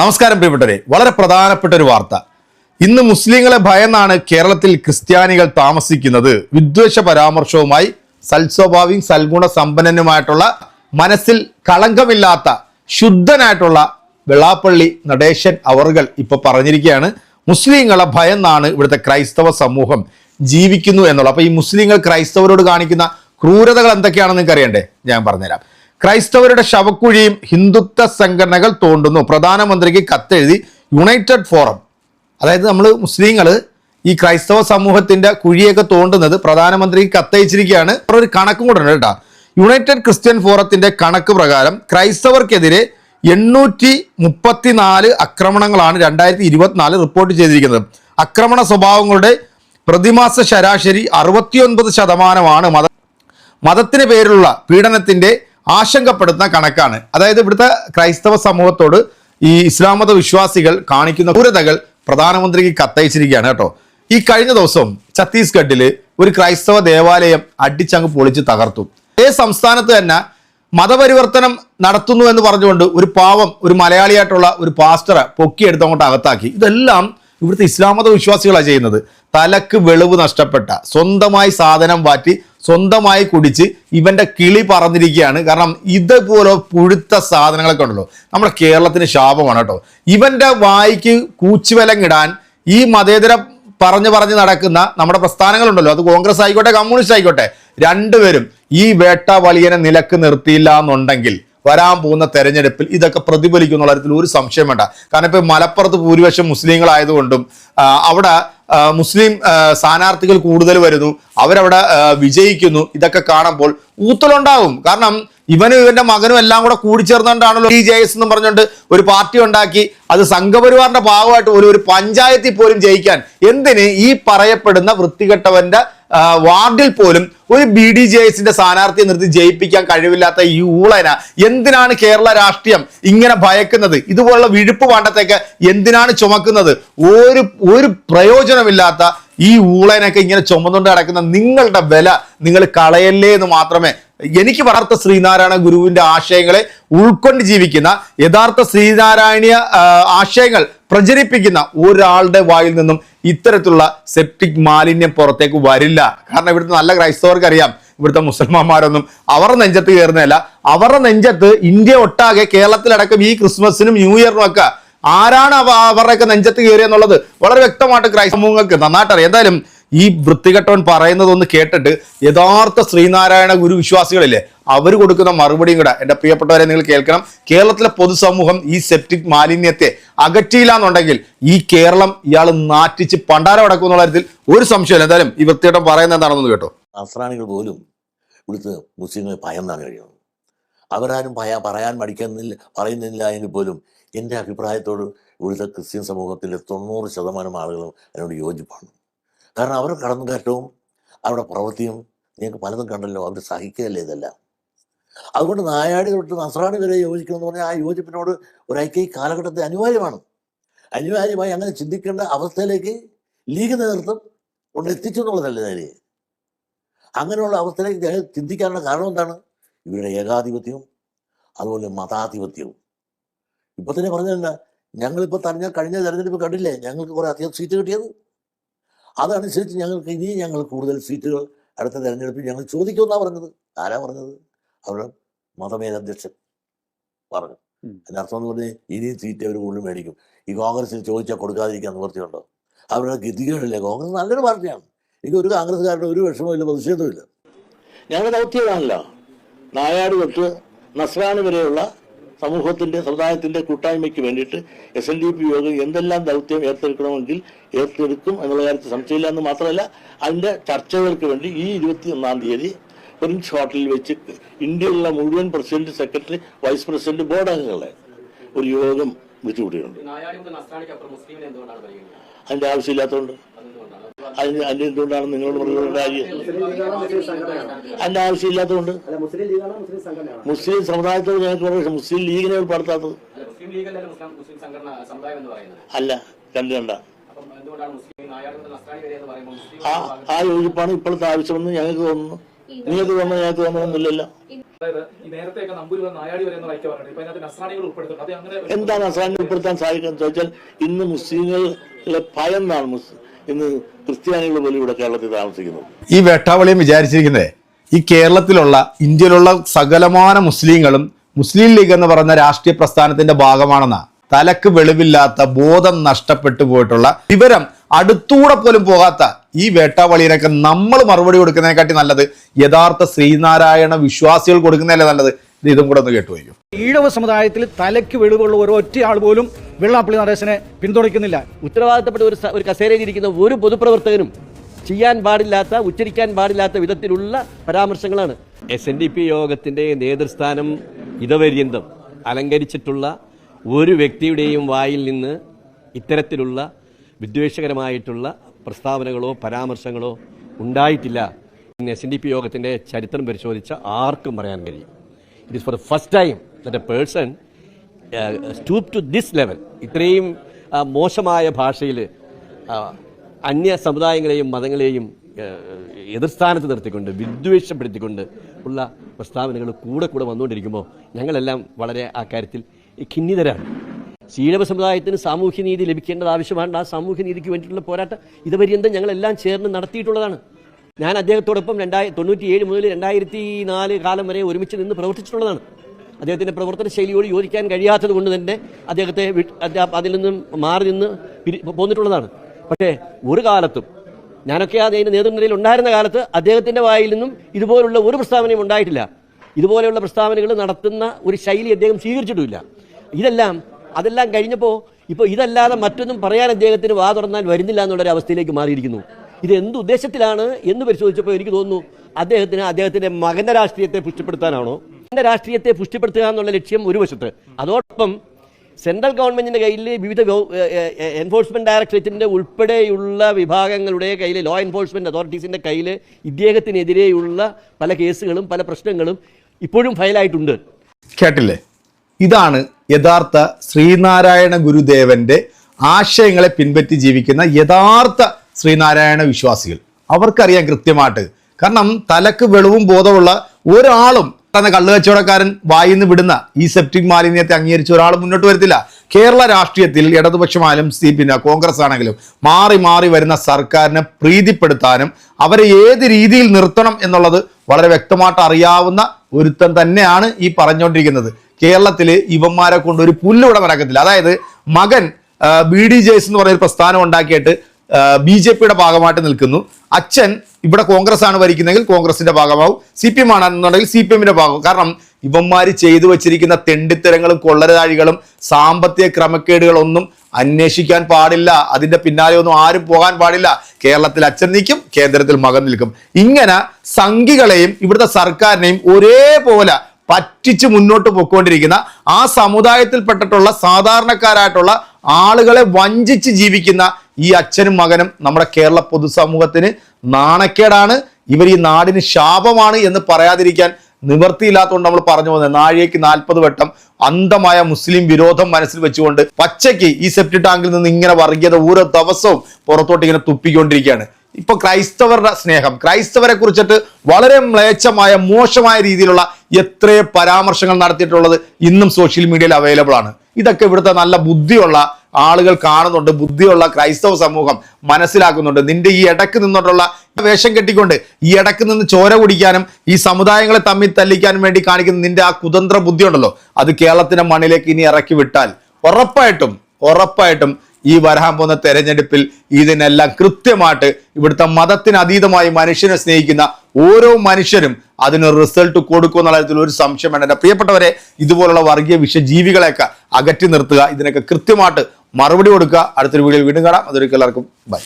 നമസ്കാരം പ്രിയപ്പെട്ടവരെ. വളരെ പ്രധാനപ്പെട്ട ഒരു വാർത്ത. ഇന്ന് മുസ്ലിങ്ങളെ ഭയന്നാണ് കേരളത്തിൽ ക്രിസ്ത്യാനികൾ താമസിക്കുന്നത്. വിദ്വേഷ പരാമർശവുമായി സൽസ്വഭാവിയും സൽഗുണ സമ്പന്നനുമായിട്ടുള്ള മനസ്സിൽ കളങ്കമില്ലാത്ത ശുദ്ധനായിട്ടുള്ള വെള്ളാപ്പള്ളി നടേശൻ അവറുകൾ ഇപ്പൊ പറഞ്ഞിരിക്കുകയാണ്. മുസ്ലിങ്ങളെ ഭയന്നാണ് ഇവിടുത്തെ ക്രൈസ്തവ സമൂഹം ജീവിക്കുന്നു എന്നുള്ളത്. അപ്പൊ ഈ മുസ്ലിങ്ങൾ ക്രൈസ്തവരോട് കാണിക്കുന്ന ക്രൂരതകൾ എന്തൊക്കെയാണെന്ന് നിങ്ങൾക്ക് അറിയണ്ടേ ഞാൻ പറഞ്ഞുതരാം. ക്രൈസ്തവരുടെ ശവക്കുഴിയും ഹിന്ദുത്വ സംഘടനകൾ തോണ്ടുന്നു. പ്രധാനമന്ത്രിക്ക് കത്തെഴുതി യുണൈറ്റഡ് ഫോറം അതായത് നമ്മൾ മുസ്ലിങ്ങൾ ഈ ക്രൈസ്തവ സമൂഹത്തിന്റെ കുഴിയൊക്കെ തോണ്ടുന്നത് പ്രധാനമന്ത്രിക്ക് കത്തയച്ചിരിക്കുകയാണ്. ഒരു കണക്കും കൂടെ ഉണ്ട് കേട്ടോ. യുണൈറ്റഡ് ക്രിസ്ത്യൻ ഫോറത്തിന്റെ കണക്ക് പ്രകാരം ക്രൈസ്തവർക്കെതിരെ എണ്ണൂറ്റി മുപ്പത്തിനാല് ആക്രമണങ്ങളാണ് രണ്ടായിരത്തി ഇരുപത്തിനാല് റിപ്പോർട്ട് ചെയ്തിരിക്കുന്നത്. ആക്രമണ സ്വഭാവങ്ങളുടെ പ്രതിമാസ ശരാശരി അറുപത്തിയൊൻപത് ശതമാനമാണ്. മത മതത്തിന് പേരിലുള്ള പീഡനത്തിന്റെ ആശങ്കപ്പെടുത്തുന്ന കണക്കാണ്. അതായത് ഇവിടുത്തെ ക്രൈസ്തവ സമൂഹത്തോട് ഈ ഇസ്ലാം മത വിശ്വാസികൾ കാണിക്കുന്ന ക്രൂരതകൾ പ്രധാനമന്ത്രിക്ക് കത്തയച്ചിരിക്കുകയാണ് കേട്ടോ. ഈ കഴിഞ്ഞ ദിവസം ഛത്തീസ്ഗഡിൽ ഒരു ക്രൈസ്തവ ദേവാലയം അടിച്ചങ്ങ് പൊളിച്ച് തകർത്തു. അതേ സംസ്ഥാനത്ത് തന്നെ മതപരിവർത്തനം നടത്തുന്നു എന്ന് പറഞ്ഞുകൊണ്ട് ഒരു പാവം ഒരു മലയാളിയായിട്ടുള്ള ഒരു പാസ്റ്ററെ പൊക്കിയെടുത്ത് അങ്ങോട്ട് അകത്താക്കി. ഇതെല്ലാം ഇവിടുത്തെ ഇസ്ലാം മത വിശ്വാസികളാണ് ചെയ്യുന്നത്. തലക്ക് വെളിവ് നഷ്ടപ്പെട്ട സ്വന്തമായി സാധനം വാറ്റി സ്വന്തമായി കുടിച്ച് ഇവന്റെ കിളി പറന്നിരിക്കുകയാണ്. കാരണം ഇതുപോലെ പുഴുത്ത സാധനങ്ങളൊക്കെ ഉണ്ടല്ലോ. നമ്മുടെ കേരളത്തിന് ശാപമാണ് കേട്ടോ. ഇവന്റെ വായിക്ക് കൂച്ചുവിലങ്ങിടാൻ ഈ മതേതര പറഞ്ഞു പറഞ്ഞ് നടക്കുന്ന നമ്മുടെ പ്രസ്ഥാനങ്ങളുണ്ടല്ലോ. അത് കോൺഗ്രസ് ആയിക്കോട്ടെ കമ്മ്യൂണിസ്റ്റ് ആയിക്കോട്ടെ രണ്ടുപേരും ഈ വേട്ട വലിയനെ നിലയ്ക്ക് നിർത്തിയില്ല എന്നുണ്ടെങ്കിൽ വരാൻ പോകുന്ന തെരഞ്ഞെടുപ്പിൽ ഇതൊക്കെ പ്രതിഫലിക്കും എന്നുള്ള കാര്യത്തിൽ ഒരു സംശയം വേണ്ട. കാരണം ഇപ്പോൾ മലപ്പുറത്ത് ഭൂരിപക്ഷം മുസ്ലിങ്ങളായതുകൊണ്ടും അവിടെ മുസ്ലിം സ്ഥാനാർത്ഥികൾ കൂടുതൽ വരുന്നു. അവരവിടെ വിജയിക്കുന്നു. ഇതൊക്കെ കാണുമ്പോൾ ഊത്തലുണ്ടാവും. കാരണം ഇവനും ഇവന്റെ മകനും എല്ലാം കൂടെ കൂടിച്ചേർന്നുകൊണ്ടാണല്ലോ ഡി ജെ എസ് എന്ന് പറഞ്ഞുകൊണ്ട് ഒരു പാർട്ടി ഉണ്ടാക്കി. അത് സംഘപരിവാറിന്റെ ഭാഗമായിട്ട് ഒരു ഒരു പഞ്ചായത്തിൽ പോലും ജയിക്കാൻ എന്തിന് ഈ പറയപ്പെടുന്ന വൃത്തികെട്ടവന്റെ വാർഡിൽ പോലും ഒരു ബി ഡി ജെ എസിന്റെ സ്ഥാനാർത്ഥിയെ നിർത്തി ജയിപ്പിക്കാൻ കഴിവില്ലാത്ത ഈ ഊളന എന്തിനാണ് കേരള രാഷ്ട്രീയം ഇങ്ങനെ ഭയക്കുന്നത്? ഇതുപോലുള്ള വിഴുപ്പ് പാണ്ടത്തേക്ക് എന്തിനാണ് ചുമക്കുന്നത്? ഒരു ഒരു പ്രയോജനമില്ലാത്ത ഈ ഊളനൊക്കെ ഇങ്ങനെ ചുമന്നുകൊണ്ട് നടക്കുന്ന നിങ്ങളുടെ വില നിങ്ങൾ കളയല്ലേ എന്ന് മാത്രമേ എനിക്ക് വളർത്ത ശ്രീനാരായണ ഗുരുവിന്റെ ആശയങ്ങളെ ഉൾക്കൊണ്ട് ജീവിക്കുന്ന യഥാർത്ഥ ശ്രീനാരായണീയ ആശയങ്ങൾ പ്രചരിപ്പിക്കുന്ന ഒരാളുടെ വായിൽ നിന്നും ഇത്തരത്തിലുള്ള സെപ്റ്റിക് മാലിന്യം പുറത്തേക്ക് വരില്ല. കാരണം ഇവിടുത്തെ നല്ല ക്രൈസ്തവർക്ക് അറിയാം ഇവിടുത്തെ മുസൽമാന്മാരൊന്നും അവരുടെ നെഞ്ചത്ത് കയറുന്നതല്ല. അവരുടെ നെഞ്ചത്ത് ഇന്ത്യ ഒട്ടാകെ കേരളത്തിലടക്കം ഈ ക്രിസ്മസിനും ന്യൂ ഇയറിനും ഒക്കെ ആരാണ് അവ അവരുടെയൊക്കെ നെഞ്ചത്ത് കയറിയെന്നുള്ളത് വളരെ വ്യക്തമായിട്ട് ക്രൈസ്തവ നന്നായിട്ടറിയാം. എന്തായാലും ഈ വൃത്തികെട്ടവൻ പറയുന്നതൊന്ന് കേട്ടിട്ട് യഥാർത്ഥ ശ്രീനാരായണ ഗുരു വിശ്വാസികളില്ലേ അവർ കൊടുക്കുന്ന മറുപടിയും കൂടെ എന്റെ പ്രിയപ്പെട്ടവരെ നിങ്ങൾ കേൾക്കണം. കേരളത്തിലെ പൊതുസമൂഹം ഈ സെപ്റ്റിക് മാലിന്യത്തെ അകറ്റിയില്ല എന്നുണ്ടെങ്കിൽ ഈ കേരളം ഇയാൾ നാറ്റിച്ച് പണ്ടാരം അടക്കും എന്നുള്ള കാര്യത്തിൽ ഒരു സംശയമില്ല എന്തായാലും ഈ വൃത്തികെട്ടം പറയുന്നത് എന്താണെന്ന് കേട്ടോ. നസ്രാണികൾ പോലും ഇവിടുത്തെ മുസ്ലിങ്ങളെ ഭയന്നാണ് കഴിയുന്നത് അവരാരും ഭയ പറയാൻ മടിക്കുന്നില്ല പറയുന്നില്ല എങ്കിൽ പോലും എന്റെ അഭിപ്രായത്തോട് ഇവിടുത്തെ ക്രിസ്ത്യൻ സമൂഹത്തിലെ തൊണ്ണൂറ് ശതമാനം ആളുകളും അതിനോട് യോജിപ്പാണ്. കാരണം അവരുടെ കടന്നുകയറ്റവും അവരുടെ പ്രവൃത്തിയും നിങ്ങൾക്ക് പലതും കണ്ടല്ലോ അവർ സഹിക്കുകയല്ലേ ഇതെല്ലാം. അതുകൊണ്ട് നായാടി തൊട്ട് നസ്രാണി വരെ യോജിക്കണമെന്ന് പറഞ്ഞാൽ ആ യോജിപ്പിനോട് ഒരു ഐക്യ ഈ കാലഘട്ടത്തിൽ അനിവാര്യമാണ്. അനിവാര്യമായി അങ്ങനെ ചിന്തിക്കേണ്ട അവസ്ഥയിലേക്ക് ലീഗ് നേതൃത്വം കൊണ്ട് എത്തിച്ചു എന്നുള്ളതല്ലേ നേരെ അങ്ങനെയുള്ള അവസ്ഥയിലേക്ക് ചിന്തിക്കാനുള്ള കാരണം എന്താണ്? ഇവരുടെ ഏകാധിപത്യവും അതുപോലെ മതാധിപത്യവും. ഇപ്പൊ തന്നെ പറഞ്ഞതല്ല ഞങ്ങളിപ്പോൾ തന്നെ കഴിഞ്ഞ തെരഞ്ഞെടുപ്പ് കണ്ടില്ലേ? ഞങ്ങൾക്ക് കുറെ അധികം സീറ്റ് കിട്ടിയത്. അതനുസരിച്ച് ഞങ്ങൾക്ക് ഇനിയും ഞങ്ങൾ കൂടുതൽ സീറ്റുകൾ അടുത്ത തെരഞ്ഞെടുപ്പിൽ ഞങ്ങൾ ചോദിക്കുമെന്നാണ് പറഞ്ഞത്. ആരാ പറഞ്ഞത്? അവരുടെ മതമേലധ്യക്ഷൻ പറഞ്ഞു. ഉം. അർത്ഥം എന്ന് പറഞ്ഞാൽ ഇനിയും സീറ്റ് അവർ കൂടുതൽ മേടിക്കും. ഈ കോൺഗ്രസിൽ ചോദിച്ചാൽ കൊടുക്കാതിരിക്കാൻ നിവൃത്തിയുണ്ടോ അവരുടെ ഗതികളില്ലേ കോൺഗ്രസ് നല്ലൊരു പാർട്ടിയാണ്. എനിക്ക് ഒരു കോൺഗ്രസ്സുകാരുടെ ഒരു വിഷമമില്ല പ്രതിഷേധമില്ല ഞങ്ങളുടെ ദൗത്യമാണല്ലോ. നായാട് തൊട്ട് നസ്രാണി വരെയുള്ള സമൂഹത്തിന്റെ സമുദായത്തിന്റെ കൂട്ടായ്മയ്ക്ക് വേണ്ടിയിട്ട് എസ് എൻ ഡി പി യോഗം എന്തെല്ലാം ദൗത്യം ഏറ്റെടുക്കണമെങ്കിൽ ഏറ്റെടുക്കും എന്നുള്ള കാര്യത്തിൽ സംശയമില്ല എന്ന് മാത്രമല്ല അതിന്റെ ചർച്ചകൾക്ക് വേണ്ടി ഈ ഇരുപത്തി ഒന്നാം തീയതി പ്രിൻസ് ഹോട്ടലിൽ വെച്ച് ഇന്ത്യയിലുള്ള മുഴുവൻ president secretary vice president board അംഗങ്ങളെ ഒരു യോഗം വിളിച്ചുകൂട്ടിയിട്ടുണ്ട് അതിന്റെ ആവശ്യമില്ലാത്തതുകൊണ്ട്. അതിന് അതിന് എന്തുകൊണ്ടാണ് നിങ്ങളോട് പറഞ്ഞ കാര്യം അതിന്റെ ആവശ്യമില്ലാത്തതുകൊണ്ട്. മുസ്ലിം സമുദായത്തോട് ഞങ്ങൾക്ക് പറഞ്ഞു മുസ്ലിം ലീഗിനെ ഉൾപ്പെടുത്താത്തത്. അല്ല കണ്ടു ആ ആ യോജിപ്പാണ് ഇപ്പോഴത്തെ ആവശ്യമെന്ന് ഞങ്ങൾക്ക് തോന്നുന്നു. ഞങ്ങൾക്ക് നമ്പൂരി വന്ന് നായാടി വരെ എന്ന് പറഞ്ഞിട്ട് ഇപ്പൊ അതിനകത്ത് നസ്രാണികൾ ഉൾപ്പെടുത്തുന്നു അത് എന്താണ് അസാനി ഉൾപ്പെടുത്താൻ സാധിക്കുന്നത് ചോദിച്ചാൽ ഇന്ന് മുസ്ലിങ്ങളെ ഭയന്നാണ് മുസ് ഇന്ന് ക്രിസ്ത്യാനികൾ പോലും ഇവിടെ കേരളത്തിൽ താമസിക്കുന്നത്. ഈ വേട്ടാവളിയും വിചാരിച്ചിരിക്കുന്നത് ഈ കേരളത്തിലുള്ള ഇന്ത്യയിലുള്ള സകലമാന മുസ്ലിങ്ങളും മുസ്ലിം ലീഗ് എന്ന് പറയുന്ന രാഷ്ട്രീയ പ്രസ്ഥാനത്തിന്റെ ഭാഗമാണെന്ന. തലക്ക് വെളിവില്ലാത്ത ബോധം നഷ്ടപ്പെട്ടു പോയിട്ടുള്ള വിവരം അടുത്തൂടെ പോലും പോകാത്ത ഈ വേട്ടാവളിയിനൊക്കെ നമ്മൾ മറുപടി കൊടുക്കുന്നതിനെക്കാട്ടി നല്ലത് യഥാർത്ഥ ശ്രീനാരായണ വിശ്വാസികൾ കൊടുക്കുന്നതല്ലേ നല്ലത്? ഇത് ഇതും കൂടെ ഒന്ന് കേട്ടുപോയി ഈഴവ സമുദായത്തിൽ തലയ്ക്ക് വെളിവുള്ള ഒരൊറ്റ ആൾ പോലും വെള്ളാപ്പള്ളി നടേശനെ പിന്തുണയ്ക്കുന്നില്ല. ഉത്തരവാദിത്തപ്പെട്ട ഒരു ഒരു കസേരയിൽ ഇരിക്കുന്ന ഒരു പൊതുപ്രവർത്തകനും ചെയ്യാൻ പാടില്ലാത്ത ഉച്ചരിക്കാൻ പാടില്ലാത്ത വിധത്തിലുള്ള പരാമർശങ്ങളാണ്. എസ് എൻ ഡി പി യോഗത്തിന്റെ നേതൃസ്ഥാനം ഇതപര്യന്തം അലങ്കരിച്ചിട്ടുള്ള ഒരു വ്യക്തിയുടെയും വായിൽ നിന്ന് ഇത്തരത്തിലുള്ള വിദ്വേഷകരമായിട്ടുള്ള പ്രസ്താവനകളോ പരാമർശങ്ങളോ ഉണ്ടായിട്ടില്ല. ഇന്ന് എസ് എൻ ഡി പി യോഗത്തിന്റെ ചരിത്രം പരിശോധിച്ച ആർക്കും പറയാൻ കഴിയും. It is for the first time that a person stoop to this level ഇത്രയും മോശമായ ഭാഷയിൽ അന്യ സമുദായങ്ങളെയും മതങ്ങളെയും ആ, എതിർസ്ഥാനത്ത് നിർത്തിക്കൊണ്ട് വിദ്വേഷപ്പെടുത്തിക്കൊണ്ട് ഉള്ള പ്രസ്താവനകൾ കൂടെ കൂടെ വന്നുകൊണ്ടിരിക്കുമ്പോൾ ഞങ്ങളെല്ലാം വളരെ ആ കാര്യത്തിൽ ഖിന്നിതരാണ്. ശീലവ സമുദായത്തിന് സാമൂഹ്യ നീതി ലഭിക്കേണ്ടത് ആവശ്യമാണ്. ആ സാമൂഹ്യ നീതിക്ക് വേണ്ടിയിട്ടുള്ള പോരാട്ടം ഇതുപര്യന്തം ഞങ്ങളെല്ലാം ചേർന്ന് നടത്തിയിട്ടുള്ളതാണ്. ഞാൻ അദ്ദേഹത്തോടൊപ്പം രണ്ടായി തൊണ്ണൂറ്റിയേഴ് മുതൽ രണ്ടായിരത്തി നാല് കാലം വരെ ഒരുമിച്ച് നിന്ന് പ്രവർത്തിച്ചിട്ടുള്ളതാണ്. അദ്ദേഹത്തിന്റെ പ്രവർത്തന ശൈലിയോട് യോജിക്കാൻ കഴിയാത്തത് കൊണ്ട് തന്നെ അദ്ദേഹത്തെ അതിൽ നിന്നും മാറി നിന്ന് പോന്നിട്ടുള്ളതാണ്. പക്ഷേ ഒരു കാലത്തും ഞാനൊക്കെ അതിന്റെ നേതൃനിരയിൽ ഉണ്ടായിരുന്ന കാലത്ത് അദ്ദേഹത്തിന്റെ വായിൽ നിന്നും ഇതുപോലുള്ള ഒരു പ്രസ്താവനയും ഉണ്ടായിട്ടില്ല. ഇതുപോലെയുള്ള പ്രസ്താവനകൾ നടത്തുന്ന ഒരു ശൈലി അദ്ദേഹം സ്വീകരിച്ചിട്ടുമില്ല. ഇതെല്ലാം അതെല്ലാം കഴിഞ്ഞപ്പോൾ ഇപ്പോൾ ഇതല്ലാതെ മറ്റൊന്നും പറയാൻ അദ്ദേഹത്തിന് വാ തുറന്നാൽ വരുന്നില്ല എന്നുള്ളൊരു അവസ്ഥയിലേക്ക് മാറിയിരിക്കുന്നു. ഇത് എന്ത് ഉദ്ദേശത്തിലാണ് എന്ന് പരിശോധിച്ചപ്പോൾ എനിക്ക് തോന്നുന്നു അദ്ദേഹത്തിന് അദ്ദേഹത്തിന്റെ മകന്റെ രാഷ്ട്രീയത്തെ പുഷ്ടിപ്പെടുത്താനാണോ? മകന്റെ രാഷ്ട്രീയത്തെ പുഷ്ടിപ്പെടുത്തുക എന്നുള്ള ലക്ഷ്യം ഒരു വശത്ത്. അതോടൊപ്പം സെൻട്രൽ ഗവൺമെന്റിന്റെ കയ്യിൽ വിവിധ എൻഫോഴ്സ്മെന്റ് ഡയറക്ടറേറ്റിന്റെ ഉൾപ്പെടെയുള്ള വിഭാഗങ്ങളുടെ കയ്യിൽ ലോ എൻഫോഴ്സ്മെന്റ് അതോറിറ്റീസിന്റെ കയ്യിൽ ഇദ്ദേഹത്തിനെതിരെയുള്ള പല കേസുകളും പല പ്രശ്നങ്ങളും ഇപ്പോഴും ഫയലായിട്ടുണ്ട്. കേട്ടില്ലേ? ഇതാണ് യഥാർത്ഥ ശ്രീനാരായണ ഗുരുദേവന്റെ ആശയങ്ങളെ പിൻപറ്റി ജീവിക്കുന്ന യഥാർത്ഥ ശ്രീനാരായണ വിശ്വാസികൾ. അവർക്കറിയാം കൃത്യമായിട്ട്. കാരണം തലക്ക് വെളിവും ബോധമുള്ള ഒരാളും തന്നെ കള്ളുകച്ചവടക്കാരൻ നിന്ന് വിടുന്ന ഈ സെപ്റ്റിക് മാലിന്യത്തെ അംഗീകരിച്ച ഒരാൾ മുന്നോട്ട് വരത്തില്ല. കേരള രാഷ്ട്രീയത്തിൽ ഇടതുപക്ഷമായാലും സി പിന്നെ കോൺഗ്രസ് ആണെങ്കിലും മാറി മാറി വരുന്ന സർക്കാരിനെ പ്രീതിപ്പെടുത്താനും അവരെ ഏത് രീതിയിൽ നിർത്തണം എന്നുള്ളത് വളരെ വ്യക്തമായിട്ട് അറിയാവുന്ന ഒരുത്തൻ തന്നെയാണ് ഈ പറഞ്ഞുകൊണ്ടിരിക്കുന്നത്. കേരളത്തിൽ ഇവന്മാരെ കൊണ്ട് ഒരു പുല്ലിവിടെ നടക്കത്തില്ല അതായത് മകൻ ബി ഡി ജെ എസ് എന്ന് ഒരു പ്രസ്ഥാനം ഉണ്ടാക്കിയിട്ട് ബി ജെ പിയുടെ ഭാഗമായിട്ട് നിൽക്കുന്നു. അച്ഛൻ ഇവിടെ കോൺഗ്രസ് ആണ് ഭരിക്കുന്നതെങ്കിൽ കോൺഗ്രസിന്റെ ഭാഗമാവും. സി പി എം ആണെന്നുണ്ടെങ്കിൽ സി പി എമ്മിന്റെ ഭാഗം കാരണം ഇവന്മാർ ചെയ്തു വച്ചിരിക്കുന്ന തെണ്ടിത്തരങ്ങളും കൊള്ളരതാഴികളും സാമ്പത്തിക ക്രമക്കേടുകളൊന്നും അന്വേഷിക്കാൻ പാടില്ല. അതിന്റെ പിന്നാലെ ഒന്നും ആരും പോകാൻ പാടില്ല. കേരളത്തിൽ അച്ഛൻ നിൽക്കും കേന്ദ്രത്തിൽ മകൻ നിൽക്കും. ഇങ്ങനെ സംഘികളെയും ഇവിടുത്തെ സർക്കാരിനെയും ഒരേപോലെ പറ്റിച്ച് മുന്നോട്ട് പോയിക്കൊണ്ടിരിക്കുന്ന ആ സമുദായത്തിൽപ്പെട്ടിട്ടുള്ള സാധാരണക്കാരായിട്ടുള്ള ആളുകളെ വഞ്ചിച്ച് ജീവിക്കുന്ന ഈ അച്ഛനും മകനും നമ്മുടെ കേരള പൊതുസമൂഹത്തിന് നാണക്കേടാണ്. ഇവർ ഈ നാടിന് ശാപമാണ് എന്ന് പറയാതിരിക്കാൻ നിവർത്തിയില്ലാത്തതുകൊണ്ട് നമ്മൾ പറഞ്ഞു പോകുന്നത്. നാഴികയ്ക്ക് നാൽപ്പത് വട്ടം അന്ധമായ മുസ്ലിം വിരോധം മനസ്സിൽ വെച്ചുകൊണ്ട് പച്ചയ്ക്ക് ഈ സെപ്റ്റി ടാങ്കിൽ നിന്ന് ഇങ്ങനെ വർഗീയത ഓരോ ദിവസവും പുറത്തോട്ട് ഇങ്ങനെ തുപ്പിക്കൊണ്ടിരിക്കുകയാണ്. ഇപ്പൊ ക്രൈസ്തവരുടെ സ്നേഹം ക്രൈസ്തവരെ കുറിച്ചിട്ട് വളരെ മ്ലേച്ഛമായ മോശമായ രീതിയിലുള്ള എത്രയോ പരാമർശങ്ങൾ നടത്തിയിട്ടുള്ളത് ഇന്നും സോഷ്യൽ മീഡിയയിൽ അവൈലബിൾ ആണ്. ഇതൊക്കെ ഇവിടുത്തെ നല്ല ബുദ്ധിയുള്ള ആളുകൾ കാണുന്നുണ്ട് ബുദ്ധിയുള്ള ക്രൈസ്തവ സമൂഹം മനസ്സിലാക്കുന്നുണ്ട്. നിന്റെ ഈ ഇടയ്ക്ക് നിന്നിട്ടുള്ള വേഷം കെട്ടിക്കൊണ്ട് ഈ ഇടയ്ക്ക് നിന്ന് ചോര കുടിക്കാനും ഈ സമുദായങ്ങളെ തമ്മിൽ തല്ലിക്കാനും വേണ്ടി കാണിക്കുന്ന നിന്റെ ആ കുതന്ത്ര ബുദ്ധി ഉണ്ടല്ലോ അത് കേരളത്തിന്റെ മണ്ണിലേക്ക് ഇനി ഇറക്കി വിട്ടാൽ ഉറപ്പായിട്ടും ഉറപ്പായിട്ടും ഈ വരാൻ പോകുന്ന തെരഞ്ഞെടുപ്പിൽ ഇതിനെല്ലാം കൃത്യമായിട്ട് ഇവിടുത്തെ മതത്തിനതീതമായി മനുഷ്യനെ സ്നേഹിക്കുന്ന ഓരോ മനുഷ്യരും അതിന് റിസൾട്ട് കൊടുക്കും എന്നുള്ള കാര്യത്തിൽ ഒരു സംശയം വേണ്ട. എന്റെ പ്രിയപ്പെട്ടവരെ ഇതുപോലുള്ള വർഗീയ വിഷജീവികളെയൊക്കെ അകറ്റി നിർത്തുക. ഇതിനൊക്കെ കൃത്യമായിട്ട് മറുപടി കൊടുക്കുക. അടുത്തൊരു വീഡിയോയിൽ വീണ്ടും കാണാം. അതൊരിക്കൽ എല്ലാവർക്കും ബൈ.